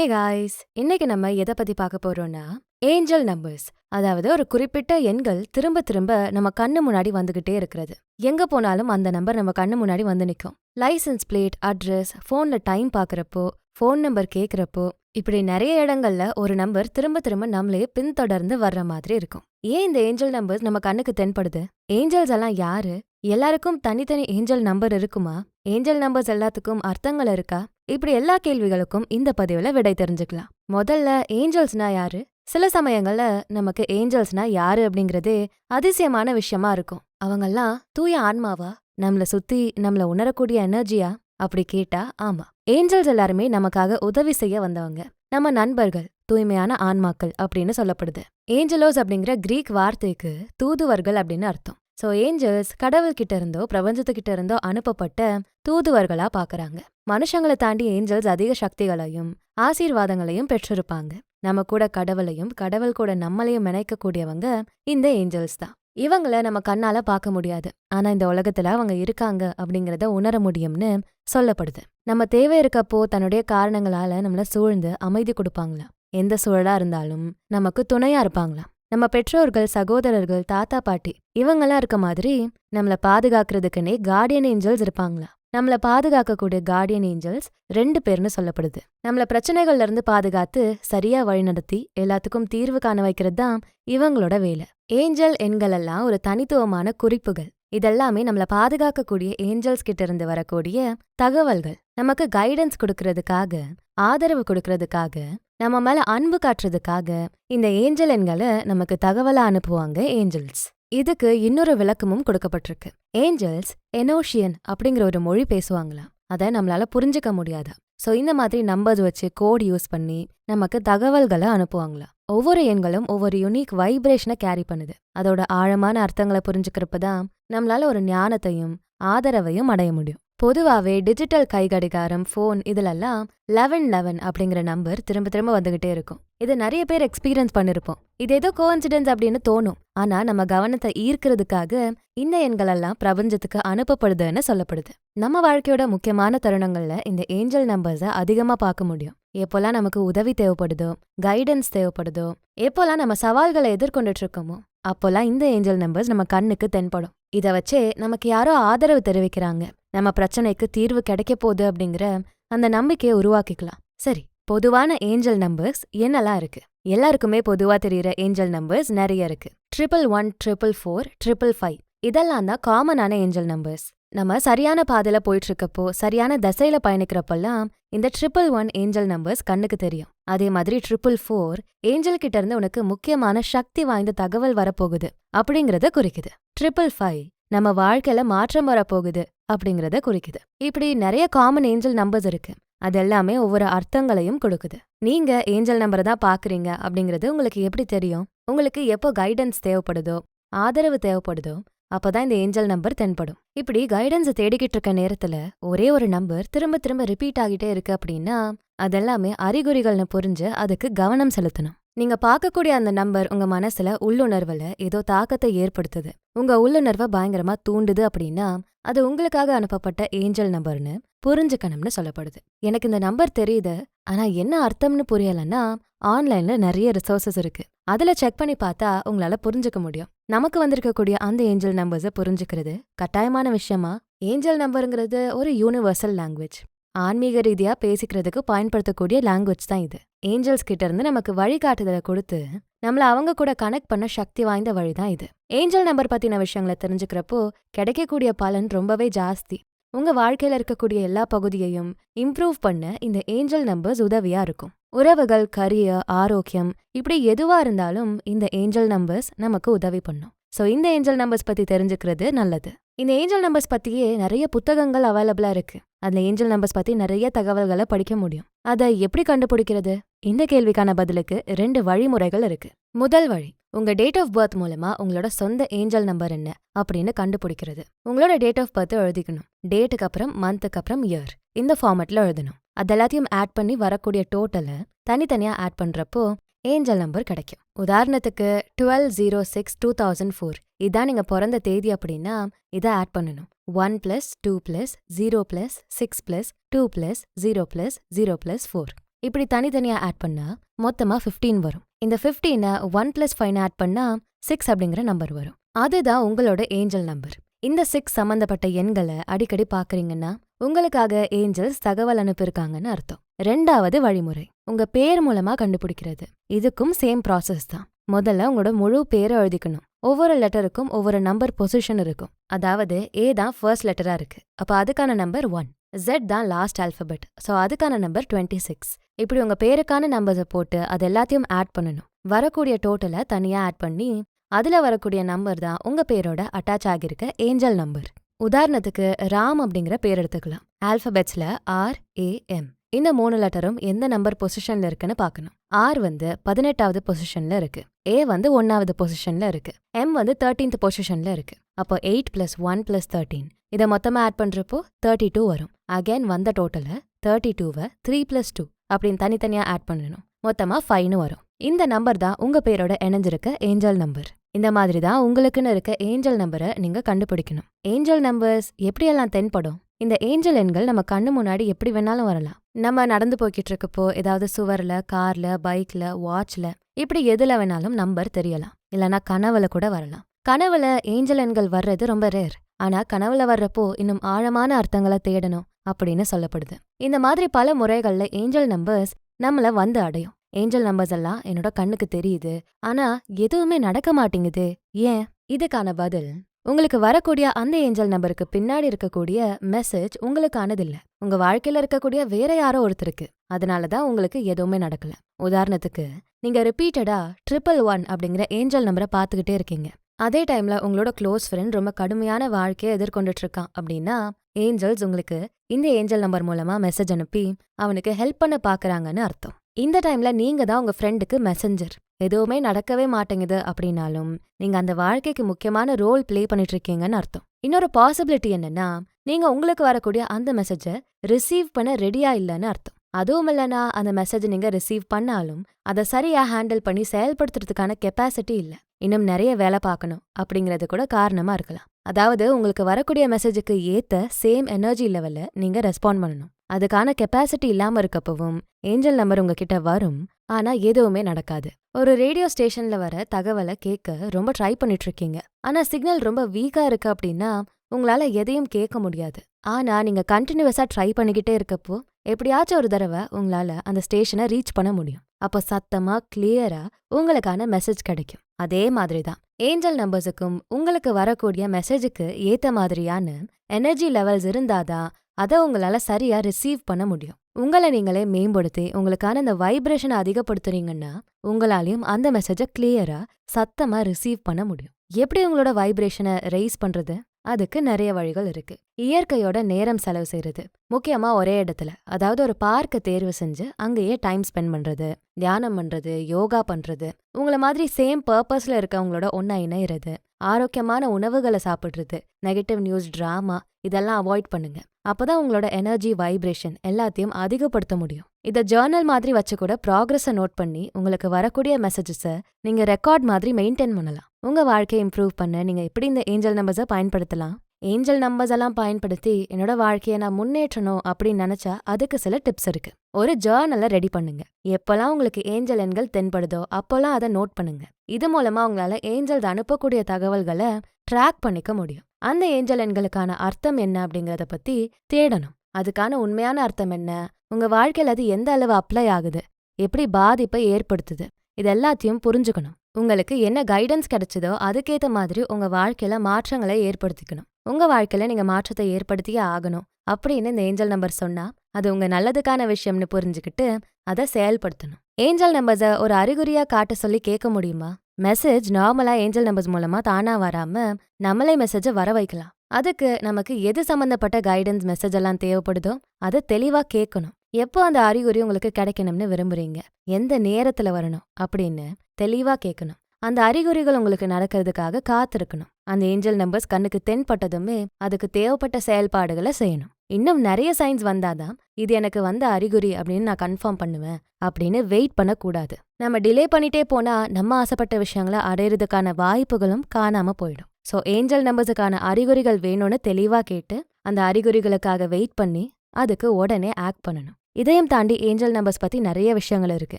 Hey guys இன்னைக்கு நம்ம எதை பத்தி பார்க்க போறோம்னா ஏஞ்சல் நம்பர்ஸ் அதாவது ஒரு குறிப்பிட்ட எண்கள் திரும்ப திரும்ப நம்ம கண்ணு முன்னாடி வந்துகிட்டே இருக்கிறது. எங்க போனாலும் அந்த நம்பர் நம்ம கண்ணு முன்னாடி வந்து நிற்கும் லைசென்ஸ் பிளேட் அட்ரஸ் ஃபோன்ல டைம் பாக்குறப்போ ஃபோன் நம்பர் கேட்குறப்போ இப்படி நிறைய இடங்கள்ல ஒரு நம்பர் திரும்ப திரும்ப நம்மளே பின்தொடர்ந்து வர்ற மாதிரி இருக்கும். ஏன் இந்த ஏஞ்சல் நம்பர்ஸ் நம்ம கண்ணுக்கு தென்படுது? ஏஞ்சல்ஸ் எல்லாம் யாரு? எல்லாருக்கும் தனித்தனி ஏஞ்சல் நம்பர் இருக்குமா? ஏஞ்சல் நம்பர்ஸ் எல்லாத்துக்கும் அர்த்தங்கள் இருக்கா? இப்படி எல்லா கேள்விகளுக்கும் இந்த பதிவுல விடை தெரிஞ்சுக்கலாம். முதல்ல ஏஞ்சல்ஸ்னா யாரு? சில சமயங்கள்ல நமக்கு ஏஞ்சல்ஸ்னா யாரு அப்படிங்கறதே அதிசயமான விஷயமா இருக்கும். அவங்கெல்லாம் தூய ஆன்மாவா? நம்மள சுத்தி நம்மள உணரக்கூடிய எனர்ஜியா? அப்படி கேட்டா ஆமா. ஏஞ்சல்ஸ் எல்லாருமே நமக்காக உதவி செய்ய வந்தவங்க. நம்ம நண்பர்கள் தூய்மையான ஆன்மாக்கள் அப்படின்னு சொல்லப்படுது. ஏஞ்சலோஸ் அப்படிங்கிற கிரீக் வார்த்தைக்கு தூதுவர்கள் அப்படின்னு அர்த்தம். சோ ஏஞ்சல்ஸ் கடவுள்கிட்ட இருந்தோ பிரபஞ்சத்துக்கிட்ட இருந்தோ அனுப்பப்பட்ட தூதுவர்களா பாக்குறாங்க. மனுஷங்களை தாண்டி ஏஞ்சல்ஸ் அதிக சக்திகளையும் ஆசீர்வாதங்களையும் பெற்றிருப்பாங்க. நம்ம கூட கடவுளையும் கடவுள் கூட நம்மளையும் இணைக்கக்கூடியவங்க இந்த ஏஞ்சல்ஸ் தான். இவங்கள நம்ம கண்ணால பார்க்க முடியாது. ஆனா இந்த உலகத்துல அவங்க இருக்காங்க அப்படிங்கறத உணர முடியும்னு சொல்லப்படுது. நம்ம தேவை இருக்கப்போ தன்னுடைய காரணங்களால நம்மள சூழ்ந்து அமைதி கொடுப்பாங்களாம். எந்த சூழலா இருந்தாலும் நமக்கு துணையா இருப்பாங்களாம். நம்ம பெற்றோர்கள் சகோதரர்கள் தாத்தா பாட்டி இவங்கெல்லாம் இருக்க மாதிரி நம்மள பாதுகாக்கிறதுக்குன்னே கார்டியன் ஏஞ்சல்ஸ் இருப்பாங்களா? நம்மள பாதுகாக்கக்கூடிய கார்டியன் ஏஞ்சல்ஸ் ரெண்டு பேர்னு சொல்லப்படுது. நம்மள பிரச்சனைகள்ல இருந்து பாதுகாத்து சரியா வழிநடத்தி எல்லாத்துக்கும் தீர்வு காண வைக்கிறது தான் இவங்களோட வேலை. ஏஞ்சல் எண்கள் எல்லாம் ஒரு தனித்துவமான குறிப்புகள். இதெல்லாமே நம்மள பாதுகாக்கக்கூடிய ஏஞ்சல்ஸ் கிட்ட இருந்து வரக்கூடிய தகவல்கள். நமக்கு கைடன்ஸ் கொடுக்கறதுக்காக ஆதரவு கொடுக்கறதுக்காக நம்ம மேல அன்பு காட்டுறதுக்காக இந்த ஏஞ்சல் எண்களை நமக்கு தகவலா அனுப்புவாங்க ஏஞ்சல்ஸ். இதுக்கு இன்னொரு விளக்கமும் கொடுக்கப்பட்டிருக்கு. ஏஞ்சல்ஸ் எனோஷியன் அப்படிங்கிற ஒரு மொழி பேசுவாங்களாம். அதை நம்மளால புரிஞ்சுக்க முடியாதா? சோ இந்த மாதிரி நம்பர்ஸ் வச்சு கோட் யூஸ் பண்ணி நமக்கு தகவல்களை அனுப்புவாங்களாம். ஒவ்வொரு எண்களும் ஒவ்வொரு யுனிக் வைப்ரேஷனை கேரி பண்ணுது. அதோட ஆழமான அர்த்தங்களை புரிஞ்சுக்கிறப்ப தான் நம்மளால ஒரு ஞானத்தையும் ஆதரவையும் அடைய முடியும். பொதுவாவே டிஜிட்டல் கைகடிகாரம் ஃபோன் இதிலெல்லாம் லெவன் லெவன் அப்படிங்கிற நம்பர் திரும்ப திரும்ப வந்துகிட்டே இருக்கும். இது நிறைய பேர் எக்ஸ்பீரியன்ஸ் பண்ணிருப்போம். இது ஏதோ கோஇன்சிடென்ஸ் அப்படின்னு தோணும். ஆனா நம்ம கவனத்தை ஈர்க்கிறதுக்காக இந்த எண்களெல்லாம் பிரபஞ்சத்துக்கு அனுப்பப்படுதுன்னு சொல்லப்படுது. நம்ம வாழ்க்கையோட முக்கியமான தருணங்கள்ல இந்த ஏஞ்சல் நம்பர்ஸை அதிகமா பார்க்க முடியும். எப்போல்லாம் நமக்கு உதவி தேவைப்படுதோ கைடன்ஸ் தேவைப்படுதோ எப்போல்லாம் நம்ம சவால்களை எதிர்கொண்டுட்டு இருக்கோமோ அப்போல்லாம் இந்த ஏஞ்சல் நம்பர்ஸ் நம்ம கண்ணுக்கு தென்படும். இத வச்சே நமக்கு யாரோ ஆதரவு தெரிவிக்கிறாங்க. நம்ம பிரச்சனைக்கு தீர்வு கிடைக்க போகுது அப்படிங்கிற அந்த நம்பிக்கையை உருவாக்கிக்கலாம். சரி பொதுவான ஏஞ்சல் நம்பர்ஸ் என்னெல்லாம் இருக்கு? எல்லாருக்குமே பொதுவா தெரியுற ஏஞ்சல் நம்பர்ஸ் நிறைய இருக்கு. Triple one triple four triple five இதெல்லாம் தான் காமனான ஏஞ்சல் நம்பர்ஸ் நம்ம சரியான பாதையில போயிட்டு இருக்கப்போ சரியான திசையில பயணிக்கிறப்பெல்லாம் இந்த ட்ரிபிள் ஒன் ஏஞ்சல் நம்பர்ஸ் கண்ணுக்கு தெரியும். அதே மாதிரி ட்ரிபிள் ஃபோர் ஏஞ்சல் கிட்ட இருந்து உனக்கு முக்கியமான சக்தி வாய்ந்த தகவல் வரப்போகுது அப்படிங்கறத குறிக்குது. ட்ரிபிள் ஃபைவ் நம்ம வாழ்க்கையில மாற்றம் வரப்போகுது அப்படிங்கறத குறிக்குது. இப்படி நிறைய காமன் ஏஞ்சல் நம்பர்ஸ் இருக்கு. அது எல்லாமே ஒவ்வொரு அர்த்தங்களையும் கொடுக்குது. நீங்க ஏஞ்சல் நம்பரை தான் பாக்குறீங்க அப்படிங்கறது உங்களுக்கு எப்படி தெரியும்? உங்களுக்கு எப்போ கைடன்ஸ் தேவைப்படுதோ ஆதரவு தேவைப்படுதோ அப்பதான் இந்த ஏஞ்சல் நம்பர் தென்படும். இப்படி கைடன்ஸ் தேடிக்கிட்டு இருக்க நேரத்துல ஒரே ஒரு நம்பர் திரும்ப திரும்ப ரிப்பீட் ஆகிட்டே இருக்கு அப்படின்னா அதெல்லாமே அறிகுறிகள்னு புரிஞ்சு அதுக்கு கவனம் செலுத்தணும். நீங்க பார்க்கக்கூடிய அந்த நம்பர் உங்க மனசுல உள்ளுணர்வுல ஏதோ தாக்கத்தை ஏற்படுத்துது. உங்க உள்ளுணர்வை பயங்கரமா தூண்டுது அப்படின்னா அது உங்களுக்காக அனுப்பப்பட்ட ஏஞ்சல் நம்பர்னு புரிஞ்சுக்கணும்னு சொல்லப்படுது. எனக்கு இந்த நம்பர் தெரியுது ஆனா என்ன அர்த்தம்னு புரியலன்னா ஆன்லைன்ல நிறைய ரிசோர்சஸ் இருக்கு. அதுல செக் பண்ணி பார்த்தா உங்களால புரிஞ்சுக்க முடியும். நமக்கு வந்திருக்கக்கூடிய அந்த ஏஞ்சல் நம்பர்ஸை புரிஞ்சுக்கிறது கட்டாயமான விஷயமா? ஏஞ்சல் நம்பருங்கிறது ஒரு யூனிவர்சல் லாங்குவேஜ் ஆன்மீக ரீதியா பேசிக்கிறதுக்கு பயன்படுத்தக்கூடிய லாங்குவேஜ் தான் இது. ஏஞ்சல்ஸ் கிட்ட இருந்து நமக்கு வழிகாட்டுதலை கொடுத்து நம்மள அவங்க கூட கனெக்ட் பண்ண சக்தி வாய்ந்த வழி தான் இது. ஏஞ்சல் நம்பர் பத்தின விஷயங்களை தெரிஞ்சுக்கிறப்போ கிடைக்கக்கூடிய பலன் ரொம்பவே ஜாஸ்தி. உங்க வாழ்க்கையில இருக்கக்கூடிய எல்லா பகுதியையும் இம்ப்ரூவ் பண்ண இந்த ஏஞ்சல் நம்பர்ஸ் உதவியா இருக்கும். உறவுகள் கரியர் ஆரோக்கியம் இப்படி எதுவா இருந்தாலும் இந்த ஏஞ்சல் நம்பர்ஸ் நமக்கு உதவி பண்ணும். சோ இந்த ஏஞ்சல் நம்பர்ஸ் பத்தி தெரிஞ்சுக்கிறது நல்லது. இந்த ஏஞ்சல் நம்பர்ஸ் பத்தியே நிறைய புத்தகங்கள் அவைலபிளா இருக்கு. அந்த ஏஞ்சல் நம்பர்ஸ் பத்தி நிறைய தகவல்களை படிக்க முடியும். அதை எப்படி கண்டுபிடிக்கிறது? இந்த கேள்விக்கான பதிலுக்கு ரெண்டு வழிமுறைகள் இருக்கு. முதல் வழி உங்க டேட் ஆஃப் பர்த் மூலமா உங்களோட சொந்த ஏஞ்சல் நம்பர் என்ன அப்படின்னு கண்டுபிடிக்கிறது. உங்களோட டேட் ஆஃப் பர்த் எழுதிக்கணும். டேட்டுக்கு அப்புறம் மந்த்துக்கு அப்புறம் இயர் இந்த ஃபார்மட்ல எழுதணும். அது எல்லாத்தையும் ஆட் பண்ணி வரக்கூடிய டோட்டலை தனித்தனியா ஆட் பண்றப்போ ஏஞ்சல் நம்பர் கிடைக்கும். உதாரணத்துக்கு twelve zero six two thousand four இதான் நீங்க பிறந்த தேதி அப்படின்னா இதை ஆட் பண்ணணும். One plus two plus zero plus six plus two plus zero plus zero plus four இப்படி தனித்தனியா ஆட் பண்ணா மொத்தமா 15 வரும். இந்த 15 ஒன் பிளஸ் ஃபைவ் ஆட் பண்ணா சிக்ஸ் அப்படிங்கிற நம்பர் வரும். அதுதான் உங்களோட ஏஞ்சல் நம்பர் இந்த சிக்ஸ் சம்பந்தப்பட்ட எண்களை அடிக்கடி பாக்குறீங்கன்னா உங்களுக்காக ஏஞ்சல்ஸ் தகவல் அனுப்பியிருக்காங்கன்னு அர்த்தம். ரெண்டாவது வழிமுறை உங்க பேர் மூலமா கண்டுபிடிக்கிறது. இதுக்கும் சேம் ப்ராசஸ் தான். முதல்ல உங்களோட முழு பேரை எழுதிக்கணும். ஒவ்வொரு லெட்டருக்கும் ஒவ்வொரு நம்பர் பொசிஷன் இருக்கும். அதாவது ஏ தான் ஃபர்ஸ்ட் லெட்டரா இருக்கு. அப்ப அதுக்கான நம்பர் ஒன் ஜெட் தான் லாஸ்ட் ஆல்ஃபபெட் ஸோ அதுக்கான நம்பர் டுவெண்ட்டி சிக்ஸ் இப்படி உங்க பேருக்கான நம்பர்ஸை போட்டு அது எல்லாத்தையும் ஆட் பண்ணணும். வரக்கூடிய டோட்டலை தனியா ஆட் பண்ணி அதுல வரக்கூடிய நம்பர் தான் உங்க பேரோட அட்டாச் ஆகியிருக்க ஏஞ்சல் நம்பர் உதாரணத்துக்கு ராம் அப்படிங்கிற பேர் எடுத்துக்கலாம். ஆல்பபெட்ஸ்ல ஆர் ஏ எம் இந்த மூணு லெட்டரும் எந்த நம்பர் பொசிஷன்ல இருக்குன்னு பார்க்கணும் ஆர் வந்து பதினெட்டாவது பொசிஷன்ல இருக்கு. ஏ வந்து ஒன்னாவது பொசிஷன்ல இருக்கு. எம் வந்து தேர்ட்டீன்த் பொசிஷன்ல இருக்கு. அப்போ eight plus one plus thirteen இதை மொத்தமா ஆட் பண்றப்போ தேர்ட்டி டூ வரும். அகைன் வந்த டோட்டலை தேர்ட்டி டூவை த்ரீ பிளஸ் டூ அப்படின்னு தனித்தனியா ஆட் பண்ணணும். மொத்தமா ஃபைவ்னு வரும். இந்த நம்பர் தான் உங்க பேரோட இணைஞ்சிருக்க ஏஞ்சல் நம்பர் இந்த மாதிரி தான் உங்களுக்குன்னு இருக்க ஏஞ்சல் நம்பரை நீங்க கண்டுபிடிக்கணும். ஏஞ்சல் நம்பர்ஸ் எப்படியெல்லாம் தென்படும்? இந்த ஏஞ்சல் எண்கள் நம்ம கண்ணு முன்னாடி எப்படி வேணாலும் வரலாம். நம்ம நடந்து போய்கிட்டு இருக்கப்போ ஏதாவது சுவர்ல கார்ல பைக்ல வாட்ச்ல இப்படி எதுல வேணாலும் நம்பர் தெரியலாம். இல்லனா கனவுல கூட வரலாம். கனவுல ஏஞ்சல் எண்கள் வர்றது ரொம்ப ரேர் ஆனா கனவுல வர்றப்போ இன்னும் ஆழமான அர்த்தங்களை தேடணும் அப்படின்னு சொல்லப்படுது. இந்த மாதிரி பல முறைகள்ல ஏஞ்சல் நம்பர்ஸ் நம்மள வந்து அடையும். ஏஞ்சல் நம்பர்ஸ் எல்லாம் என்னோட கண்ணுக்கு தெரியுது. ஆனா எதுவுமே நடக்க மாட்டேங்குது. ஏன்? இதுக்கான பதில் உங்களுக்கு வரக்கூடிய அந்த ஏஞ்சல் நம்பருக்கு பின்னாடி இருக்கக்கூடிய மெசேஜ் உங்களுக்கானதில்ல. உங்க வாழ்க்கையில இருக்கக்கூடிய வேற யாரோ ஒருத்தருக்கு. அதனால தான் உங்களுக்கு எதுவுமே நடக்கல. உதாரணத்துக்கு நீங்க ரிப்பீட்டடா ட்ரிபிள் ஒன் அப்படிங்கிற ஏஞ்சல் நம்பரை பார்த்துக்கிட்டே இருக்கீங்க. அதே டைம்ல உங்களோட க்ளோஸ் ஃப்ரெண்ட் ரொம்ப கடுமையான வாழ்க்கையை எதிர்கொண்டுட்டு இருக்கான் அப்படின்னா ஏஞ்சல்ஸ் உங்களுக்கு இந்த ஏஞ்சல் நம்பர் மூலமா மெசேஜ் அனுப்பி அவனுக்கு ஹெல்ப் பண்ண பாக்குறாங்கன்னு அர்த்தம். இந்த டைம்ல நீங்க தான் உங்க ஃப்ரெண்டுக்கு மெசஞ்சர் எதுவுமே நடக்கவே மாட்டேங்குது அப்படின்னாலும் நீங்க அந்த வாழ்க்கைக்கு முக்கியமான ரோல் பிளே பண்ணிட்டு இருக்கீங்கன்னு அர்த்தம். இன்னொரு பாசிபிலிட்டி என்னன்னா நீங்க உங்களுக்கு வரக்கூடிய அந்த மெசேஜை ரிசீவ் பண்ண ரெடியா இல்லைன்னு அர்த்தம். அதுவும் இல்லைனா அந்த மெசேஜ் நீங்க ரிசீவ் பண்ணாலும் அதை சரியா ஹேண்டில் பண்ணி செயல்படுத்துறதுக்கான கெப்பாசிட்டி இல்ல. இன்னும் நிறைய வேலை பார்க்கணும் அப்படிங்கிறது கூட காரணமா இருக்கலாம். அதாவது உங்களுக்கு வரக்கூடிய மெசேஜுக்கு ஏத்த சேம் எனர்ஜி லெவல்ல நீங்க ரெஸ்பாண்ட் பண்ணணும். அதுக்கான கெப்பாசிட்டி இல்லாம இருக்கப்பவும் ஏஞ்சல் நம்பர் உங்ககிட்ட வரும் ஆனா எதுவுமே நடக்காது. ஒரு ரேடியோ ஸ்டேஷன்ல வர தகவலை கேட்க ரொம்ப ட்ரை பண்ணிட்டு இருக்கீங்க ஆனா சிக்னல் ரொம்ப வீக்கா இருக்கு அப்படின்னா உங்களால எதையும் கேட்க முடியாது. ஆனா நீங்க கண்டினியூஸா ட்ரை பண்ணிக்கிட்டே இருக்கப்போ எப்படியாச்சும் ஒரு தடவை உங்களால அந்த ஸ்டேஷனை ரீச் பண்ண முடியும். அப்போ சத்தமா கிளியரா உங்களுக்கான மெசேஜ் கிடைக்கும். அதே மாதிரி தான் ஏஞ்சல் நம்பர்ஸுக்கும் உங்களுக்கு வரக்கூடிய மெசேஜுக்கு ஏத்த மாதிரியான எனர்ஜி லெவல்ஸ் இருந்தாதான் அதை உங்களால சரியா ரிசீவ் பண்ண முடியும். உங்களை நீங்களே மேம்படுத்தி உங்களுக்கான அந்த வைப்ரேஷனை அதிகப்படுத்துறீங்கன்னா உங்களாலையும் அந்த மெசேஜை கிளியரா சத்தமா ரிசீவ் பண்ண முடியும். எப்படி உங்களோட வைப்ரேஷனை ரைஸ் பண்றது? அதுக்கு நிறைய வழிகள் இருக்கு. இயற்கையோட நேரம் செலவு செய்யறது முக்கியமா ஒரே இடத்துல. அதாவது ஒரு பார்க்க தேர்வு செஞ்சு அங்கேயே டைம் ஸ்பெண்ட் பண்றது. தியானம் பண்றது யோகா பண்றது. உங்கள மாதிரி சேம் பர்பஸ்ல இருக்கவங்களோட ஒன்னா இணையிறது. ஆரோக்கியமான உணவுகளை சாப்பிடுறது. நெகட்டிவ் நியூஸ் டிராமா இதெல்லாம் அவாய்ட் பண்ணுங்க. அப்பதான் உங்களோட எனர்ஜி வைப்ரேஷன் எல்லாத்தையும் அதிகப்படுத்த முடியும். இதை ஜேர்னல் மாதிரி வச்சு கூட ப்ராக்ரஸை நோட் பண்ணி உங்களுக்கு வரக்கூடிய மெசேஜஸை நீங்க ரெக்கார்ட் மாதிரி மெயின்டைன் பண்ணலாம். உங்க வாழ்க்கையை இம்ப்ரூவ் பண்ண நீங்க எப்படி இந்த ஏஞ்சல் நம்பர்ஸை பயன்படுத்தலாம்? ஏஞ்சல் நம்பர்ஸ் எல்லாம் பயன்படுத்தி என்னோட வாழ்க்கையை நான் முன்னேற்றணும் அப்படின்னு நினைச்சா அதுக்கு சில டிப்ஸ் இருக்கு. ஒரு ஜேர்னலை ரெடி பண்ணுங்க. எப்போல்லாம் உங்களுக்கு ஏஞ்சல் எண்கள் தென்படுதோ அப்போல்லாம் அதை நோட் பண்ணுங்க. இது மூலமா உங்களால ஏஞ்சல்ஸ் அனுப்பக்கூடிய தகவல்களை ட்ராக் பண்ணிக்க முடியும். அந்த ஏஞ்சல் எண்களுக்கான அர்த்தம் என்ன அப்படிங்கறத பத்தி தேடணும். அதுக்கான உண்மையான அர்த்தம் என்ன? உங்க வாழ்க்கையில அது எந்த அளவு அப்ளை ஆகுது? எப்படி பாதிப்பை ஏற்படுத்துது? இது எல்லாத்தையும் புரிஞ்சுக்கணும். உங்களுக்கு என்ன கைடன்ஸ் கிடைச்சதோ அதுக்கேற்ற மாதிரி உங்க வாழ்க்கையில மாற்றங்களை ஏற்படுத்திக்கணும். உங்க வாழ்க்கையில நீங்க மாற்றத்தை ஏற்படுத்தியே ஆகணும் அப்படின்னு இந்த ஏஞ்சல் நம்பர் சொன்னா அது உங்க நல்லதுக்கான விஷயம்னு புரிஞ்சுக்கிட்டு அதை செயல்படுத்தணும். ஏஞ்சல் நம்பர்ஸை ஒரு அறிகுறியா காட்ட சொல்லி கேட்க முடியுமா? மெசேஜ் நார்மலா ஏஞ்சல் நம்பர்ஸ் மூலமா தானா வராம நம்மளே மெசேஜை வர வைக்கலாம். அதுக்கு நமக்கு எது சம்பந்தப்பட்ட கைடன்ஸ் மெசேஜ் எல்லாம் தேவைப்படுதோ அதை தெளிவா கேட்கணும். எப்போ அந்த அறிகுறி உங்களுக்கு கிடைக்கணும்னு விரும்புறீங்க? எந்த நேரத்துல வரணும்? அப்படின்னு தெளிவா கேட்கணும் அந்த அறிகுறிகள் உங்களுக்கு நடக்கிறதுக்காக காத்திருக்கணும். அந்த ஏஞ்சல் நம்பர்ஸ் கண்ணுக்கு தென்பட்டதுமே அதுக்கு தேவைப்பட்ட செயல்பாடுகளை செய்யணும். இன்னும் நிறைய சைன்ஸ் வந்தாதான் இது எனக்கு வந்த அறிகுறி அப்படின்னு நான் கன்ஃபார்ம் பண்ணுவேன் அப்படின்னு வெயிட் பண்ணக்கூடாது. நம்ம டிலே பண்ணிட்டே போனா நம்ம ஆசைப்பட்ட விஷயங்களை அடையிறதுக்கான வாய்ப்புகளும் காணாம போயிடும். ஸோ ஏஞ்சல் நம்பர்ஸுக்கான அறிகுறிகள் வேணும்னு தெளிவா கேட்டு அந்த அறிகுறிகளுக்காக வெயிட் பண்ணி அதுக்கு உடனே ஆக்ட் பண்ணணும். இதையும் தாண்டி ஏஞ்சல் நம்பர்ஸ் பத்தி நிறைய விஷயங்கள் இருக்கு.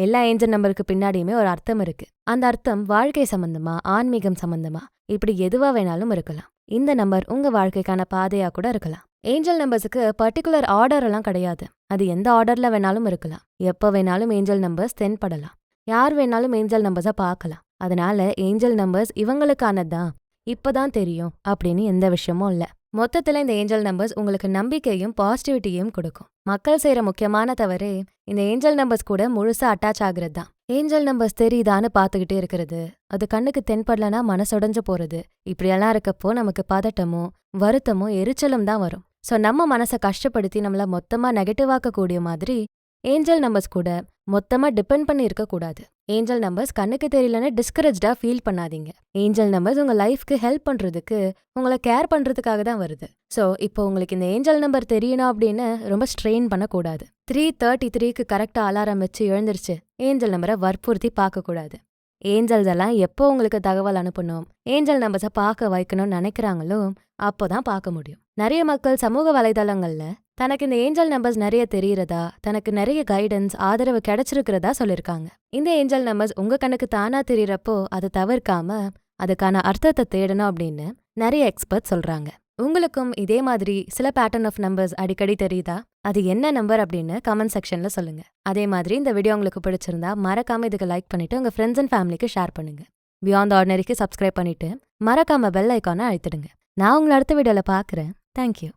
எல்லா ஏஞ்சல் நம்பருக்கு பின்னாடியுமே ஒரு அர்த்தம் இருக்கு. அந்த அர்த்தம் வாழ்க்கை சம்பந்தமா ஆன்மீகம் சம்பந்தமா இப்படி எதுவா வேணாலும் இருக்கலாம். இந்த நம்பர் உங்க வாழ்க்கைக்கான பாதையா கூட இருக்கலாம். ஏஞ்சல் நம்பர்ஸுக்கு பர்டிகுலர் ஆர்டர் எல்லாம் கிடையாது. அது எந்த ஆர்டர்ல வேணாலும் இருக்கலாம். எப்ப வேணாலும் ஏஞ்சல் நம்பர்ஸ் தென்படலாம் யார் வேணாலும் ஏஞ்சல் நம்பர்ஸை பார்க்கலாம். அதனால ஏஞ்சல் நம்பர்ஸ் இவங்களுக்கானதுதான். இப்பதான் தெரியும் அப்படின்னு எந்த விஷயமும் இல்ல. மொத்தத்துல இந்த ஏஞ்சல் நம்பர்ஸ் உங்களுக்கு நம்பிக்கையும் பாசிட்டிவிட்டியும் கொடுக்கும். மக்கள் செய்யற முக்கியமான தவறே இந்த ஏஞ்சல் நம்பர்ஸ் கூட முழுசா அட்டாச் ஆகுறது தான். ஏஞ்சல் நம்பர்ஸ் தெரியுதான்னு பார்த்துக்கிட்டே இருக்கிறது. அது கண்ணுக்கு தென்படலனா மனசுடைஞ்சு போறது. இப்படியெல்லாம் இருக்கப்போ நமக்கு பதட்டமும் வருத்தமும் எரிச்சலும் தான் வரும். ஸோ நம்ம மனசை கஷ்டப்படுத்தி நம்மள மொத்தமா நெகட்டிவாக்க கூடிய மாதிரி ஏஞ்சல் நம்பர்ஸ் கூட மொத்தமா டிபெண்ட் பண்ணி இருக்கக்கூடாது. ஏஞ்சல் நம்பர்ஸ் கண்ணுக்கு தெரியலன்னு டிஸ்கரேஜ்டாக ஃபீல் பண்ணாதீங்க. ஏஞ்சல் நம்பர்ஸ் உங்க லைஃப்க்கு ஹெல்ப் பண்றதுக்கு உங்களை கேர் பண்றதுக்காக தான் வருது. ஸோ இப்போ உங்களுக்கு இந்த ஏஞ்சல் நம்பர் தெரியணும் அப்படின்னு ரொம்ப ஸ்ட்ரெயின் பண்ணக்கூடாது. த்ரீ தேர்ட்டி த்ரீக்கு கரெக்டாக அலாரம் வச்சு எழுந்திருச்சு ஏஞ்சல் நம்பரை வற்புறுத்தி பார்க்கக்கூடாது. ஏஞ்சல்ஸ் எல்லாம் எப்போ உங்களுக்கு தகவல் அனுப்பணும்? ஏஞ்சல் நம்பர்ஸை பார்க்க வைக்கணும்னு நினைக்கிறாங்களோ அப்போதான் பார்க்க முடியும். நிறைய மக்கள் சமூக வலைதளங்கள்ல தனக்கு இந்த ஏஞ்சல் நம்பர்ஸ் நிறைய தெரியறதா தனக்கு நிறைய கைடன்ஸ் ஆதரவு கிடைச்சிருக்கிறதா சொல்லிருக்காங்க. இந்த ஏஞ்சல் நம்பர்ஸ் உங்க கணக்கு தானா தெரியறப்போ அதை தவிர்க்காம அதுக்கான அர்த்தத்தை தேடணும் அப்படின்னு நிறைய எக்ஸ்பர்ட் சொல்றாங்க. உங்களுக்கும் இதே மாதிரி சில பேட்டர்ன் ஆஃப் நம்பர்ஸ் அடிக்கடி தெரியுதா? அது என்ன நம்பர் அப்படின்னு கமெண்ட் செக்ஷன்ல சொல்லுங்க. அதே மாதிரி இந்த வீடியோ உங்களுக்கு பிடிச்சிருந்தா மறக்காம இதுக்கு லைக் பண்ணிட்டு உங்க ஃப்ரெண்ட்ஸ் அண்ட் ஃபேமிலிக்கு ஷேர் பண்ணுங்க. பியாண்ட் ஆர்டினரிக்கு சப்ஸ்கிரைப் பண்ணிட்டு மறக்காம பெல் ஐக்கானை அழுத்திடுங்க. நான் உங்களை அடுத்த வீடியோல பார்க்குறேன். தேங்க்யூ